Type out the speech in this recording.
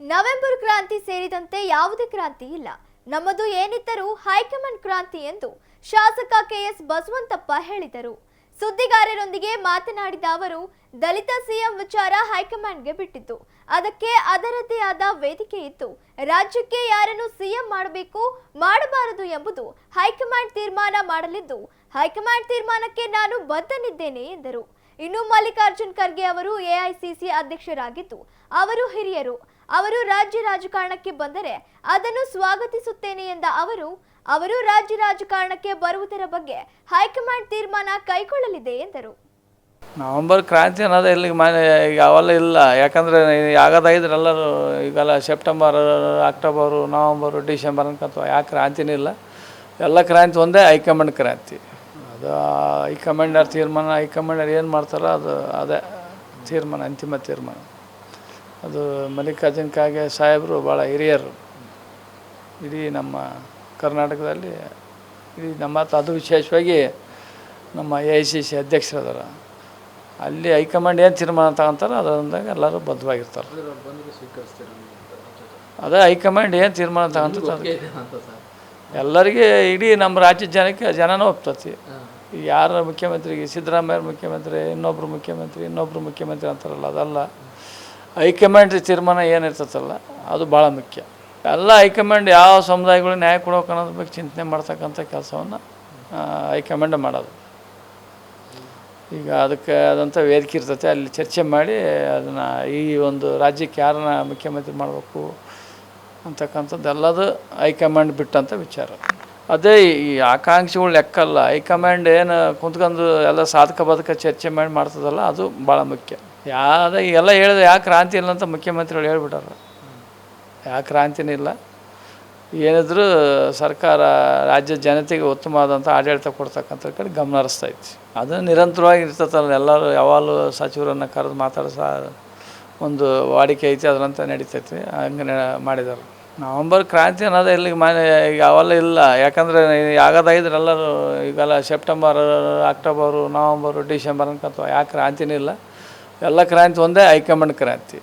November ಕ್ರಾಂತಿ ಸೇರಿದಂತೆ ಯಾವುದೇ ಕ್ರಾಂತಿ ಇಲ್ಲ. ನಮ್ಮದು ಏನಿದ್ದರೂ ಹೈಕಮಾಂಡ್ ಕ್ರಾಂತಿ ಎಂದು ಶಾಸಕ ಕೆಎಸ್ ಬಸವಂತಪ್ಪ ಹೇಳಿದರು. ಸುದ್ದಿಗಾರರೊಂದಿಗೆ ಮಾತನಾಡಿದ ಅವರು, ದಲಿತ ಸಿಎಂ ವಿಚಾರ ಹೈಕಮಾಂಡ್ಗೆ ಬಿಟ್ಟಿತ್ತು. ಅದಕ್ಕೆ ಅದರದ್ದೇ ಆದ ವೇದಿಕೆ ಇತ್ತು. ರಾಜ್ಯಕ್ಕೆ ಯಾರನ್ನು ಸಿಎಂ ಮಾಡಬೇಕು, ಮಾಡಬಾರದು ಎಂಬುದು ಹೈಕಮಾಂಡ್ ತೀರ್ಮಾನ ಮಾಡಲಿದ್ದು, ಹೈಕಮಾಂಡ್ ತೀರ್ಮಾನಕ್ಕೆ ನಾನು ಬದ್ಧನಿದ್ದೇನೆ ಎಂದರು. ಇನ್ನು ಮಲ್ಲಿಕಾರ್ಜುನ್ ಖರ್ಗೆ ಅವರು ಎಐಸಿಸಿ ಅಧ್ಯಕ್ಷರಾಗಿದ್ದು, ಅವರು ಹಿರಿಯರು. ಅವರು ರಾಜ್ಯ ರಾಜಕಾರಣಕ್ಕೆ ಬಂದರೆ ಅದನ್ನು ಸ್ವಾಗತಿಸುತ್ತೇನೆ ಎಂದ ಅವರು ಅವರು ರಾಜ್ಯ ರಾಜಕಾರಣಕ್ಕೆ ಬರುವುದರ ಬಗ್ಗೆ ಹೈಕಮಾಂಡ್ ತೀರ್ಮಾನ ಕೈಗೊಳ್ಳಲಿದೆ ಎಂದರು. ನವೆಂಬರ್ ಕ್ರಾಂತಿ ಅನ್ನೋದು ಇಲ್ಲಿಗೆ ಮನೆ ಈಗ ಅವೆಲ್ಲ ಇಲ್ಲ. ಯಾಕಂದರೆ ಆಗೋದಾಗಿದ್ರೆ ಎಲ್ಲರೂ ಈಗೆಲ್ಲ ಸೆಪ್ಟೆಂಬರ್, ಅಕ್ಟೋಬರು, ನವಂಬರು, ಡಿಸೆಂಬರ್ ಅನ್ಕೊಂತ ಯಾವ ಕ್ರಾಂತಿನೂ ಇಲ್ಲ. ಎಲ್ಲ ಕ್ರಾಂತಿ ಒಂದೇ ಹೈಕಮಾಂಡ್ ಕ್ರಾಂತಿ. ಅದು ಹೈಕಮಾಂಡರ್ ತೀರ್ಮಾನ ಹೈಕಮಾಂಡರ್ ಏನು ಮಾಡ್ತಾರೋ ಅದು ಅದೇ ತೀರ್ಮಾನ, ಅಂತಿಮ ತೀರ್ಮಾನ. ಅದು ಮಲ್ಲಿಕಾರ್ಜುನ್ ಖಾಗೆ ಸಾಹೇಬರು ಭಾಳ ಹಿರಿಯರು. ಇಡೀ ನಮ್ಮ ಕರ್ನಾಟಕದಲ್ಲಿ, ಇಡೀ ನಮ್ಮ ಅದು ವಿಶೇಷವಾಗಿ ನಮ್ಮ ಎ ಐ ಸಿ ಸಿ ಅಧ್ಯಕ್ಷರದಾರ. ಅಲ್ಲಿ ಹೈಕಮಾಂಡ್ ಏನು ತೀರ್ಮಾನ ತಗೊಂತಾರೋ ಅದರಿಂದಾಗ ಎಲ್ಲರೂ ಬದ್ಧವಾಗಿರ್ತಾರೆ. ಅದೇ ಹೈಕಮಾಂಡ್ ಏನು ತೀರ್ಮಾನ ತಗೊಂತ ಅದಕ್ಕೆ. ಎಲ್ಲರಿಗೆ ಇಡೀ ನಮ್ಮ ರಾಜ್ಯದ ಜನಕ್ಕೆ ಜನನೂ ಒಪ್ತತಿ. ಯಾರ ಮುಖ್ಯಮಂತ್ರಿಗೆ, ಸಿದ್ದರಾಮಯ್ಯ ಮುಖ್ಯಮಂತ್ರಿ ಇನ್ನೊಬ್ಬರು ಮುಖ್ಯಮಂತ್ರಿ ಇನ್ನೊಬ್ಬರು ಮುಖ್ಯಮಂತ್ರಿ ಅಂತಾರಲ್ಲ, ಅದಲ್ಲ. ಹೈಕಮಾಂಡ್ ತೀರ್ಮಾನ ಏನಿರ್ತತಲ್ಲ ಅದು ಭಾಳ ಮುಖ್ಯ. ಎಲ್ಲ ಹೈಕಮಾಂಡ್ ಯಾವ ಸಮುದಾಯಗಳು ನ್ಯಾಯ ಕೊಡೋಕೆ ಅನ್ನೋದ್ರ ಬಗ್ಗೆ ಚಿಂತನೆ ಮಾಡ್ತಕ್ಕಂಥ ಕೆಲಸವನ್ನು ಹೈಕಮಾಂಡ್ ಮಾಡೋದು. ಈಗ ಅದಕ್ಕೆ ಆದಂಥ ವೇದಿಕೆ ಇರ್ತೈತೆ ಅಲ್ಲಿ ಚರ್ಚೆ ಮಾಡಿ ಅದನ್ನು ಈ ಒಂದು ರಾಜ್ಯಕ್ಕೆ ಯಾರನ್ನ ಮುಖ್ಯಮಂತ್ರಿ ಮಾಡಬೇಕು ಅಂತಕ್ಕಂಥದ್ದು ಎಲ್ಲದು ಹೈಕಮಾಂಡ್ ಬಿಟ್ಟಂಥ ವಿಚಾರ. ಅದೇ ಈ ಆಕಾಂಕ್ಷಿಗಳು ಲೆಕ್ಕಲ್ಲ ಹೈಕಮಾಂಡ್ ಏನು ಕುಂತ್ಕೊಂಡು ಎಲ್ಲ ಸಾಧಕ ಬಾಧಕ ಚರ್ಚೆ ಮಾಡಿ ಮಾಡ್ತದಲ್ಲ, ಅದು ಭಾಳ ಮುಖ್ಯ. ಯಾವ್ದು ಎಲ್ಲ ಹೇಳಿದ್ರು ಯಾವ ಕ್ರಾಂತಿ ಇಲ್ಲ ಅಂತ ಮುಖ್ಯಮಂತ್ರಿಗಳು ಹೇಳ್ಬಿಟ್ಟಾರ. ಯಾವ ಕ್ರಾಂತಿನೂ ಇಲ್ಲ. ಏನಿದ್ರು ಸರ್ಕಾರ, ರಾಜ್ಯ ಜನತೆಗೆ ಉತ್ತಮವಾದಂಥ ಆಡಳಿತ ಕೊಡ್ತಕ್ಕಂಥ ಕಡೆ ಗಮನ ಹರಿಸ್ತಾ ಇತ್ತು. ಅದು ನಿರಂತರವಾಗಿ ಇರ್ತದಲ್ಲ ಎಲ್ಲರೂ ಯಾವಾಗಲೂ ಸಚಿವರನ್ನು ಕರೆದು ಮಾತಾಡಿಸ ಒಂದು ವಾಡಿಕೆ ಐತಿ, ಅದರಂತ ನಡೀತೈತಿ ಹಂಗೆ ಮಾಡಿದ್ದಾರೆ. ನವಂಬರ್ ಕ್ರಾಂತಿ ಅನ್ನೋದು ಇಲ್ಲಿಗೆ ಮನೆ ಈಗ ಅವೆಲ್ಲ ಇಲ್ಲ. ಯಾಕಂದರೆ ಆಗೋದಾಗಿದ್ರೆ ಎಲ್ಲರೂ ಈಗೆಲ್ಲ ಸೆಪ್ಟೆಂಬರ್, ಅಕ್ಟೋಬರು, ನವಂಬರು, ಡಿಸೆಂಬರ್ ಅನ್ಕೊಂತ ಯಾವ ಕ್ರಾಂತಿನೂ ಇಲ್ಲ. ಎಲ್ಲ ಕ್ರಾಂತಿ ಒಂದೇ ಹೈಕಮಾಂಡ್ ಕ್ರಾಂತಿ